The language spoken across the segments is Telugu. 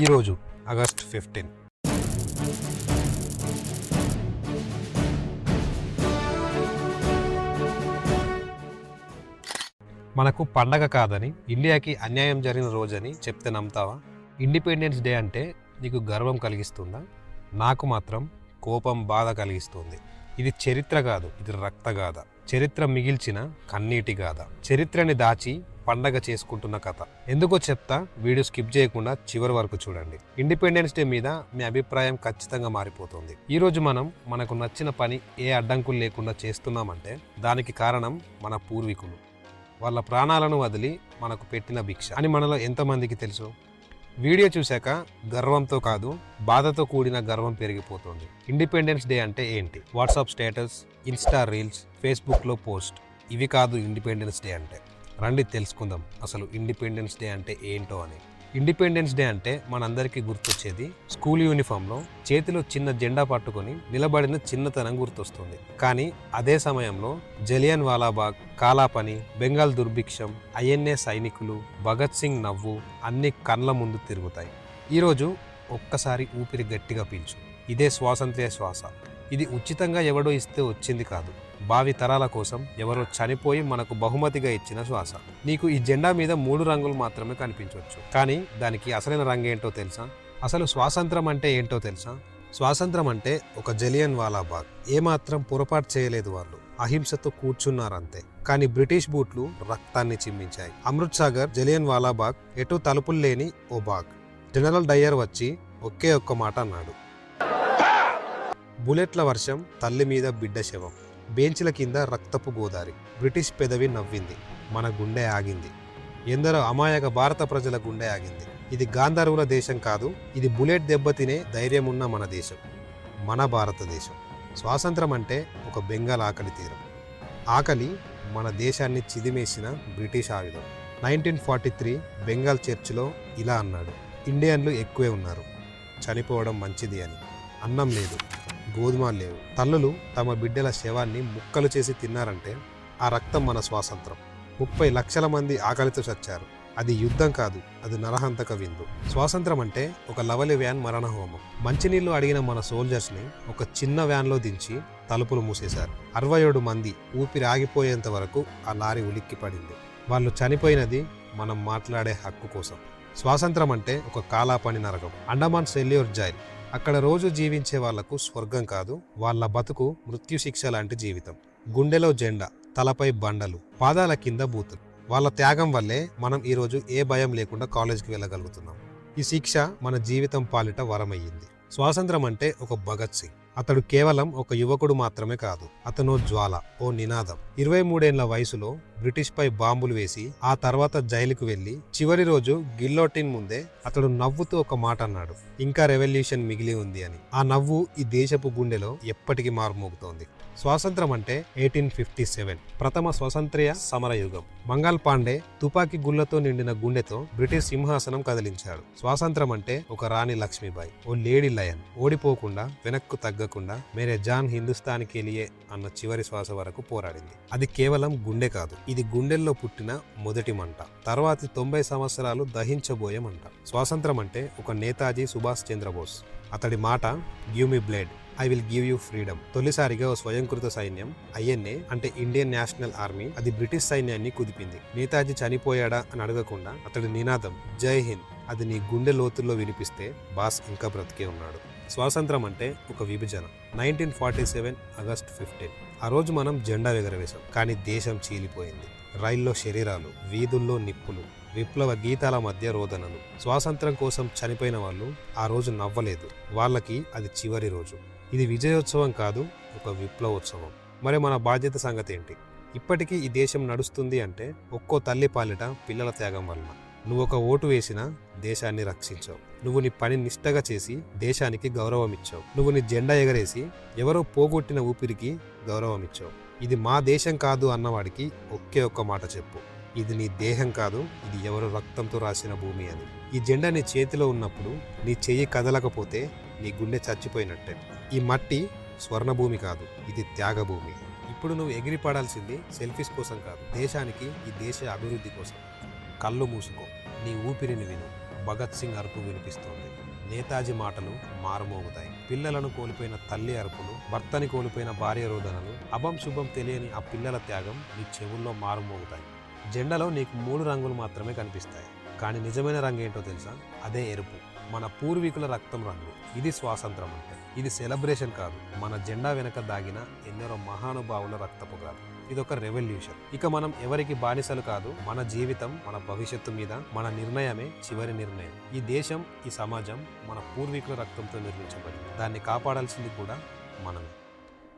ఈరోజు ఆగస్ట్ ఫిఫ్టీన్. మనకు పండగ కాదని ఇండియాకి అన్యాయం జరిగిన రోజని చెప్తే నమ్ముతావా? ఇండిపెండెన్స్ డే అంటే నీకు గర్వం కలిగిస్తుందా? నాకు మాత్రం కోపం బాధ కలిగిస్తుంది. ఇది చరిత్ర కాదు ఇది రక్తగాథ చరిత్ర మిగిల్చిన కన్నీటి గాథ. చరిత్రని దాచి పండగ చేసుకుంటున్న కథ. ఎందుకో చెప్తా వీడియో స్కిప్ చేయకుండా చివరి వరకు చూడండి. ఇండిపెండెన్స్ డే మీద మీ అభిప్రాయం ఖచ్చితంగా మారిపోతుంది. ఈ రోజు మనం మనకు నచ్చిన పని ఏ అడ్డంకులు లేకుండా చేస్తున్నామంటే దానికి కారణం మన పూర్వీకులు. వాళ్ళ ప్రాణాలను వదిలి మనకు పెట్టిన భిక్ష అని మనలో ఎంతమందికి తెలుసు? వీడియో చూశాక గర్వంతో కాదు బాధతో కూడిన గర్వం పెరిగిపోతుంది. ఇండిపెండెన్స్ డే అంటే ఏంటి? వాట్సాప్ స్టేటస్ ఇన్స్టా రీల్స్ ఫేస్బుక్లో పోస్ట్. ఇవి కాదు ఇండిపెండెన్స్ డే అంటే. రండి తెలుసుకుందాం అసలు ఇండిపెండెన్స్ డే అంటే ఏంటో అని. ఇండిపెండెన్స్ డే అంటే మనందరికీ గుర్తొచ్చేది స్కూల్ యూనిఫామ్లో చేతిలో చిన్న జెండా పట్టుకొని నిలబడిన చిన్నతనం గుర్తొస్తుంది. కానీ అదే సమయంలో జలియన్ వాలాబాగ్ కాలాపని బెంగాల్ దుర్భిక్షం ఐఎన్ఏ సైనికులు భగత్ సింగ్ నవ్వు అన్ని కళ్ళ ముందు తిరుగుతాయి. ఈరోజు ఒక్కసారి ఊపిరి గట్టిగా పీల్చు. ఇదే స్వాతంత్ర్య శ్వాస. ఇది ఉచితంగా ఎవడో ఇస్తే వచ్చింది కాదు. భావి తరాల కోసం ఎవరో చనిపోయి మనకు బహుమతిగా ఇచ్చిన శ్వాస. నీకు ఈ జెండా మీద మూడు రంగులు మాత్రమే కనిపించవచ్చు కానీ దానికి అసలైన రంగు ఏంటో తెలుసా? అసలు స్వాతంత్రం అంటే ఏంటో తెలుసా? స్వాతంత్రం అంటే ఒక జలియన్ వాలాబాగ్. ఏమాత్రం పొరపాటు చేయలేదు వాళ్ళు. అహింసతో కూర్చున్నారంతే. కానీ బ్రిటిష్ బూట్లు రక్తాన్ని చిమ్మించాయి అమృత్ సాగర్ జలియన్ వాలాబాగ్ ఎటు తలుపులు లేని ఓ బాగ్. జనరల్ డయ్యర్ వచ్చి ఒకే ఒక్క మాట అన్నాడు. బుల్లెట్ల వర్షం తల్లి మీద బిడ్డ శవం. బెంచ్ల కింద రక్తపు గోదారి. బ్రిటిష్ పెదవి నవ్వింది. మన గుండె ఆగింది. ఎందరో అమాయక భారత ప్రజల గుండె ఆగింది. ఇది గాంధర్వుల దేశం కాదు ఇది బుల్లెట్ దెబ్బతినే ధైర్యం ఉన్న మన దేశం. మన భారతదేశం. స్వాతంత్రం అంటే ఒక బెంగాల్ ఆకలి తీరం. ఆకలి మన దేశాన్ని చిదిమేసిన బ్రిటిష్ ఆయుధం. నైన్టీన్ ఫార్టీ త్రీ బెంగాల్ చర్చిలో ఇలా అన్నాడు. ఇండియన్లు ఎక్కువే ఉన్నారు. చనిపోవడం మంచిది అని. అన్నం లేదు. గోధుమలు లేవు. తల్లులు తమ బిడ్డల శవాన్ని ముక్కలు చేసి తిన్నారంటే ఆ రక్తం మన స్వాతంత్రం. ముప్పై లక్షల మంది ఆకలితో చచ్చారు. అది యుద్ధం కాదు అది నరహంతక విందు. స్వాతంత్రం అంటే ఒక లవలి వ్యాన్ మరణ హోమం మంచినీళ్ళు అడిగిన మన సోల్జర్స్ని ఒక చిన్న వ్యాన్లో దించి తలుపులు మూసేశారు. అరవై ఏడు మంది ఊపిరి ఆగిపోయేంత వరకు ఆ లారీ ఉలిక్కి పడింది వాళ్ళు చనిపోయినది మనం మాట్లాడే హక్కు కోసం. స్వాతంత్రం అంటే ఒక కాలాపని నరకం. Andaman cellular jail. అక్కడ రోజు జీవించే వాళ్ళకు స్వర్గం కాదు వాళ్ళ బతుకు మృత్యు శిక్ష లాంటి జీవితం. గుండెలో జెండా తలపై బండలు పాదాల కింద బూతులు. వాళ్ళ త్యాగం వల్లే మనం ఈరోజు ఏ భయం లేకుండా కాలేజీకి వెళ్ళగలుగుతున్నాం. ఈ శిక్ష మన జీవితం పాలిట వరమయ్యింది. స్వాతంత్రం అంటే ఒక భగత్ సింగ్. అతడు కేవలం ఒక యువకుడు మాత్రమే కాదు అతను జ్వాల ఓ నినాదం. ఇరవై మూడేళ్ళ వయసులో బ్రిటిష్ పై బాంబులు వేసి ఆ తర్వాత జైలుకు వెళ్ళి చివరి రోజు గిల్లోటిన్ ముందే అతడు నవ్వుతూ ఒక మాట అన్నాడు ఇంకా రెవల్యూషన్ మిగిలి ఉంది అని. ఆ నవ్వు ఈ దేశపు గుండెలో ఎప్పటికీ మారుమోగుతోంది స్వాతంత్రం అంటే ఎయిటీన్ ఫిఫ్టీ సెవెన్. ప్రథమ స్వాతంత్ర్య సమరయుగం. మంగాల్ పాండే తుపాకీ గుళ్ళతో నిండిన గుండెతో బ్రిటిష్ సింహాసనం కదిలించాడు. స్వాతంత్రం అంటే ఒక రాణి లక్ష్మీబాయి ఓ లేడీ లయన్. ఓడిపోకుండా వెనక్కు తగ్గకుండా మేరే జాన్ హిందుస్థానికి కెలియే అన్న చివరి శ్వాస వరకు పోరాడింది. అది కేవలం గుండె కాదు ఇది గుండెల్లో పుట్టిన మొదటి మంట. తర్వాతి తొంభై సంవత్సరాలు దహించబోయే మంట. స్వాతంత్రం అంటే ఒక నేతాజీ సుభాష్ చంద్రబోస్. అతడి మాట give me blood. I will give you freedom. తొలిసారిగా ఓ స్వయంకృత సైన్యం ఐఎన్ఏ అంటే ఇండియన్ నేషనల్ ఆర్మీ అది బ్రిటిష్ సైన్యాన్ని కుదిపింది. నేతాజీ చనిపోయాడా అని అడగకుండా అతడి నినాదం జై హింద్. అది నీ గుండె లోతుల్లో వినిపిస్తే బాస్ ఇంకా బ్రతికే ఉన్నాడు. స్వాతంత్రం అంటే ఒక విభజన. Nineteen forty seven August fifteen. ఆ రోజు మనం జెండా ఎగరవేశాం కానీ దేశం చీలిపోయింది. రైల్లో శరీరాలు వీధుల్లో నిప్పులు విప్లవ గీతాల మధ్య రోదనలు. స్వాతంత్రం కోసం చనిపోయిన వాళ్ళు ఆ రోజు నవ్వలేదు. వాళ్ళకి అది చివరి రోజు. ఇది విజయోత్సవం కాదు ఒక విప్లవోత్సవం. మరి మన బాధ్యత సంగతి ఏంటి ఇప్పటికీ ఈ దేశం నడుస్తుంది అంటే ఒక్కో తల్లి పాలిట పిల్లల త్యాగం వలన. నువ్వు ఒక ఓటు వేసినా దేశాన్ని రక్షించావు. నువ్వు నీ పని నిష్టగా చేసి దేశానికి గౌరవం ఇచ్చావు నువ్వు నీ జెండా ఎగరేసి ఎవరో పోగొట్టిన ఊపిరికి గౌరవం ఇచ్చావు ఇది మా దేశం కాదు అన్నవాడికి ఒకే ఒక్క మాట చెప్పు. ఇది నీ దేహం కాదు ఇది ఎవరు రక్తంతో రాసిన భూమి అని. ఈ జెండా నీ చేతిలో ఉన్నప్పుడు నీ చెయ్యి కదలకపోతే నీ గుండె చచ్చిపోయినట్టే. ఈ మట్టి స్వర్ణభూమి కాదు ఇది త్యాగభూమి. ఇప్పుడు నువ్వు ఎగిరిపడాల్సింది సెల్ఫీస్ కోసం కాదు దేశానికి ఈ దేశ అభివృద్ధి కోసం. కళ్ళు మూసుకో నీ ఊపిరిని విను. భగత్ సింగ్ అరుపు వినిపిస్తోంది. నేతాజీ మాటలు మారుమోగుతాయి. పిల్లలను కోల్పోయిన తల్లి అరుపులు భర్తని కోల్పోయిన భార్య రోదనలు అభం శుభం తెలియని ఆ పిల్లల త్యాగం నీ చెవుల్లో మారుమోగుతాయి. జెండలో నీకు మూడు రంగులు మాత్రమే కనిపిస్తాయి. కానీ నిజమైన రంగు ఏంటో తెలుసా? అదే ఎరుపు. మన పూర్వీకుల రక్తం రంగు. ఇది స్వాతంత్రం అంటే. ఇది సెలబ్రేషన్ కాదు. మన జెండా వెనక దాగిన ఎన్నో మహానుభావుల రక్తపు కాదు ఇదొక రెవల్యూషన్ ఇక మనం ఎవరికి బానిసలు కాదు మన జీవితం మన భవిష్యత్తు మీద మన నిర్ణయమే చివరి నిర్ణయం. ఈ దేశం ఈ సమాజం మన పూర్వీకుల రక్తంతో నిర్మించబడింది. దాన్ని కాపాడాల్సింది కూడా మనమే.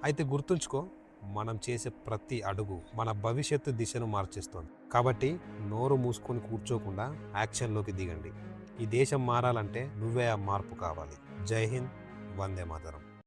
అయితే గుర్తుంచుకో మనం చేసే ప్రతి అడుగు మన భవిష్యత్తు దిశను మార్చేస్తుంది. కాబట్టి నోరు మూసుకొని కూర్చోకుండా యాక్షన్లోకి దిగండి. ఈ దేశం మారాలంటే నువ్వే ఆ మార్పు కావాలి. జై హింద్. వందే మాతరం